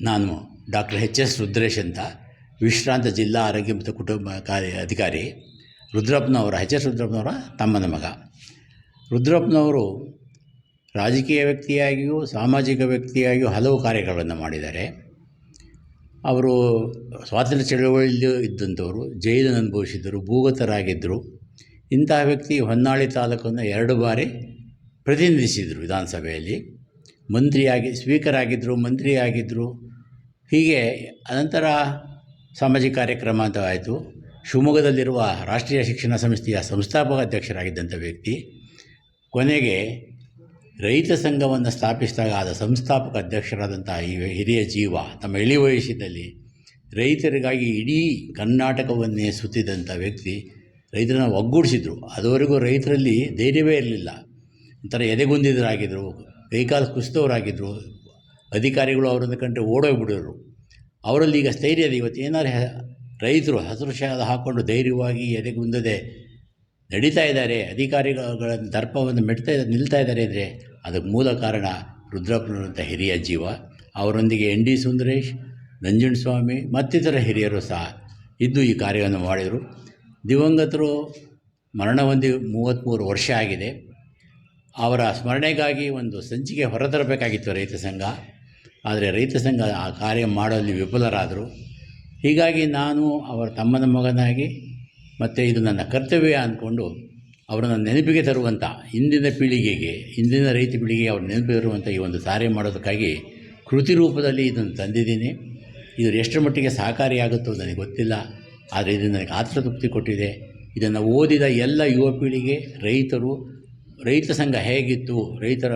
ನಾನು doctor H S Rudresh ಅಂತ, ವಿಶ್ರಾಂತ ಜಿಲ್ಲಾ ಆರೋಗ್ಯ ಮತ್ತು ಕುಟುಂಬ ಕಾರ್ಯ ಅಧಿಕಾರಿ. ರುದ್ರಪ್ಪನವರ, ಎಚ್ ಎಸ್ ರುದ್ರಪ್ಪನವರ ತಮ್ಮನ ಮಗ. ರುದ್ರಪ್ಪನವರು ರಾಜಕೀಯ ವ್ಯಕ್ತಿಯಾಗಿಯೂ ಸಾಮಾಜಿಕ ವ್ಯಕ್ತಿಯಾಗಿಯೂ ಹಲವು ಕಾರ್ಯಗಳನ್ನು ಮಾಡಿದ್ದಾರೆ. ಅವರು ಸ್ವಾತಂತ್ರ್ಯ ಚಳವಳಿಯಲ್ಲೂ ಇದ್ದಂಥವರು, ಜೈಲನ್ನು ಅನುಭವಿಸಿದ್ದರು, ಭೂಗತರಾಗಿದ್ದರು. ಇಂತಹ ವ್ಯಕ್ತಿ ಹೊನ್ನಾಳಿ ತಾಲೂಕನ್ನು ಎರಡು ಬಾರಿ ಪ್ರತಿನಿಧಿಸಿದರು ವಿಧಾನಸಭೆಯಲ್ಲಿ. ಮಂತ್ರಿಯಾಗಿ, ಸ್ಪೀಕರ್ ಆಗಿದ್ದರು ಮಂತ್ರಿ ಆಗಿದ್ದರು ಹೀಗೆ ಅನಂತರ ಸಾಮಾಜಿಕ ಕಾರ್ಯಕ್ರಮ ಅಂತ ಆಯಿತು. ಶಿವಮೊಗ್ಗದಲ್ಲಿರುವ ರಾಷ್ಟ್ರೀಯ ಶಿಕ್ಷಣ ಸಂಸ್ಥೆಯ ಸಂಸ್ಥಾಪಕ ಅಧ್ಯಕ್ಷರಾಗಿದ್ದಂಥ ವ್ಯಕ್ತಿ, ಕೊನೆಗೆ ರೈತ ಸಂಘವನ್ನು ಸ್ಥಾಪಿಸಿದಾಗ ಆದ ಸಂಸ್ಥಾಪಕ ಅಧ್ಯಕ್ಷರಾದಂಥ ಈ ಹಿರಿಯ ಜೀವ ತಮ್ಮ ಇಳಿ ವಯಸ್ಸಿನಲ್ಲಿ ರೈತರಿಗಾಗಿ ಇಡೀ ಕರ್ನಾಟಕವನ್ನೇ ಸುತ್ತಿದಂಥ ವ್ಯಕ್ತಿ ರೈತರನ್ನು ಒಗ್ಗೂಡಿಸಿದ್ರು. ಅದುವರೆಗೂ ರೈತರಲ್ಲಿ ಧೈರ್ಯವೇ ಇರಲಿಲ್ಲ. ಒಂಥರ ಎದೆಗುಂದಿದರಾಗಿದ್ದರು ಕೈಕಾಲು ಕುಸಿದವರಾಗಿದ್ದರು ಅಧಿಕಾರಿಗಳು ಅವರನ್ನು ಕಂಡ್ರೆ ಓಡೋಗ್ಬಿಡೋರು. ಅವರಲ್ಲಿ ಈಗ ಸ್ಥೈರ್ಯ ಇದೆ ಇವತ್ತು ಏನಾರು ರೈತರು ಹಸಿರು ಶಾದ ಹಾಕ್ಕೊಂಡು ಧೈರ್ಯವಾಗಿ ಎದೆಗುಂದದೆ ನಡೀತಾ ಇದ್ದಾರೆ ಅಧಿಕಾರಿಗಳ ದರ್ಪವನ್ನು ಮೆಟ್ತಾ ನಿಲ್ತಾ ಇದ್ದಾರೆ ಅಂದರೆ ಅದಕ್ಕೆ ಮೂಲ ಕಾರಣ ರುದ್ರಪ್ಪನಂಥ ಹಿರಿಯ ಜೀವ, ಅವರೊಂದಿಗೆ ಎನ್ ಡಿ ಸುಂದರೇಶ್, ನಂಜುಂಡಸ್ವಾಮಿ ಮತ್ತಿತರ ಹಿರಿಯರು ಸಹ ಇದ್ದು ಈ ಕಾರ್ಯವನ್ನು ಮಾಡಿದರು. ದಿವಂಗತರು ಮರಣ ಹೊಂದಿ ಮೂವತ್ತ್ಮೂರು ವರ್ಷ ಆಗಿದೆ. ಅವರ ಸ್ಮರಣೆಗಾಗಿ ಒಂದು ಸಂಚಿಕೆ ಹೊರತರಬೇಕಾಗಿತ್ತು ರೈತ ಸಂಘ. ಆದರೆ ರೈತ ಸಂಘ ಆ ಕಾರ್ಯ ಮಾಡೋದಲ್ಲಿ ವಿಫಲರಾದರು. ಹೀಗಾಗಿ ನಾನು ಅವರ ತಮ್ಮನ ಮಗನಾಗಿ ಮತ್ತು ಇದು ನನ್ನ ಕರ್ತವ್ಯ ಅಂದ್ಕೊಂಡು ಅವರನ್ನು ನೆನಪಿಗೆ ತರುವಂಥ ಇಂದಿನ ಪೀಳಿಗೆಗೆ, ಇಂದಿನ ರೈತ ಪೀಳಿಗೆಗೆ ಅವ್ರು ನೆನಪಿಗೆ ತರುವಂಥ ಈ ಒಂದು ಕಾರ್ಯ ಮಾಡೋದಕ್ಕಾಗಿ ಕೃತಿ ರೂಪದಲ್ಲಿ ಇದನ್ನು ತಂದಿದ್ದೀನಿ. ಇದು ಎಷ್ಟರ ಮಟ್ಟಿಗೆ ಸಹಕಾರಿಯಾಗುತ್ತೋ ನನಗೆ ಗೊತ್ತಿಲ್ಲ. ಆದರೆ ಇದು ನನಗೆ ಆತ್ಮತೃಪ್ತಿ ಕೊಟ್ಟಿದೆ. ಇದನ್ನು ಓದಿದ ಎಲ್ಲ ಯುವ ಪೀಳಿಗೆ, ರೈತರು, ರೈತ ಸಂಘ ಹೇಗಿತ್ತು, ರೈತರ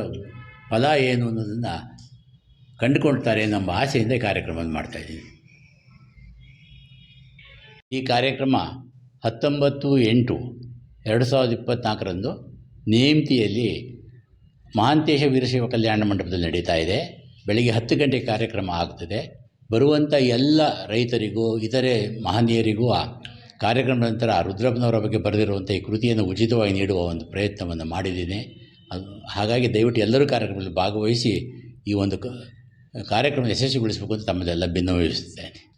ಫಲ ಏನು ಅನ್ನೋದನ್ನು ಕಂಡುಕೊಳ್ತಾರೆ ನಮ್ಮ ಆಸೆಯಿಂದ ಈ ಕಾರ್ಯಕ್ರಮವನ್ನು ಮಾಡ್ತಾಯಿದ್ದೀನಿ ಈ ಕಾರ್ಯಕ್ರಮ ಹತ್ತೊಂಬತ್ತು ಎಂಟು ಎರಡು ಸಾವಿರದ ಇಪ್ಪತ್ತ್ನಾಲ್ಕರಂದು ನೇಮ್ತಿಯಲ್ಲಿ ಮಹಾಂತೇಶ ವೀರಶೈವ ಕಲ್ಯಾಣ ಮಂಟಪದಲ್ಲಿ ನಡೀತಾ ಇದೆ. ಬೆಳಿಗ್ಗೆ ಹತ್ತು ಗಂಟೆ ಕಾರ್ಯಕ್ರಮ ಆಗ್ತದೆ. ಬರುವಂಥ ಎಲ್ಲ ರೈತರಿಗೂ, ಇತರೆ ಮಹನೀಯರಿಗೂ ಆ ಕಾರ್ಯಕ್ರಮದ ನಂತರ ರುದ್ರಪ್ಪನವರ ಬಗ್ಗೆ ಬರೆದಿರುವಂಥ ಈ ಕೃತಿಯನ್ನು ಉಚಿತವಾಗಿ ನೀಡುವ ಒಂದು ಪ್ರಯತ್ನವನ್ನು ಮಾಡಿದ್ದೀನಿ. ಹಾಗಾಗಿ ದಯವಿಟ್ಟು ಎಲ್ಲರೂ ಕಾರ್ಯಕ್ರಮದಲ್ಲಿ ಭಾಗವಹಿಸಿ ಈ ಒಂದು ಕ ಕಾರ್ಯಕ್ರಮ ಯಶಸ್ವಿಗೊಳಿಸಬೇಕು ಅಂತ ತಮ್ಮದೆಲ್ಲ ಭಿನ್ನವಹಿಸುತ್ತೇನೆ